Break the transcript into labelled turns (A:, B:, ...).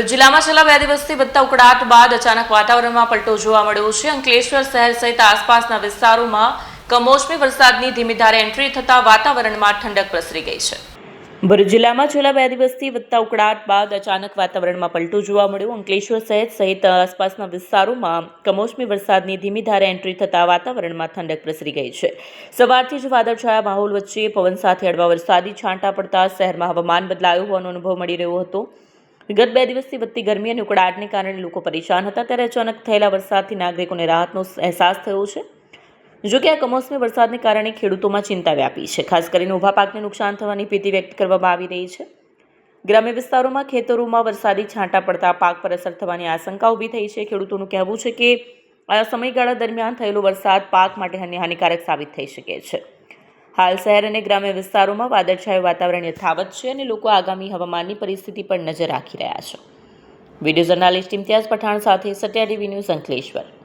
A: ભરૂચ જિલ્લામાં છેલ્લા બે દિવસથી વધતા ઉકળાટ બાદ અચાનક વાતાવરણમાં પલટો જોવા મળ્યો છે. અંકલેશ્વર શહેર સહિત આસપાસના વિસ્તારોમાં કમોસમી વરસાદની ધીમી ધારે એન્ટ્રી થતા વાતાવરણમાં ઠંડક પ્રસરી ગઈ છે. ભરૂચ જિલ્લામાં છેલ્લા બે દિવસથી વધતા ઉકળાટ બાદ અચાનક વાતાવરણમાં પલટો જોવા મળ્યો. અંકલેશ્વર શહેર સહિત આસપાસના વિસ્તારોમાં કમોસમી વરસાદની ધીમી ધારે એન્ટ્રી થતા વાતાવરણમાં ઠંડક પ્રસરી ગઈ છે. સવારથી જ વાદળછાયા માહોલ વચ્ચે પવન સાથે હળવા વરસાદી છાંટા પડતા શહેરમાં હવામાન બદલાયું હોવાનો અનુભવ મળી રહ્યો હતો. ગત બે દિવસથી વધતી ગરમી અને ઉકળાટને કારણે લોકો પરેશાન હતા. ત્યારે અચાનક થયેલા વરસાદથી નાગરિકોને રાહતનો અહેસાસ થયો છે. જો કે આ કમોસમી વરસાદને કારણે ખેડૂતોમાં ચિંતા વ્યાપી છે. ખાસ કરીને ઊભા પાકને નુકસાન થવાની ભીતિ વ્યક્ત કરવામાં આવી રહી છે. ગ્રામ્ય વિસ્તારોમાં, ખેતરોમાં વરસાદી છાંટા પડતા પાક પર અસર થવાની આશંકા ઊભી થઈ છે. ખેડૂતોનું કહેવું છે કે, આ સમયગાળા દરમિયાન થયેલો વરસાદ પાક માટે હાનિ- હાનિકારક સાબિત થઈ શકે છે. હાલ શહેર અને ગ્રામ્ય વિસ્તારોમાં વાદળછાયું વાતાવરણ યથાવત છે અને લોકો આગામી હવામાનની પરિસ્થિતિ પર નજર રાખી રહ્યા છે. વીડિયો જર્નાલિસ્ટ ઇમ્તિયાઝ પઠાણ સાથે સત્યા ટીવી ન્યૂઝ અંકલેશ્વર.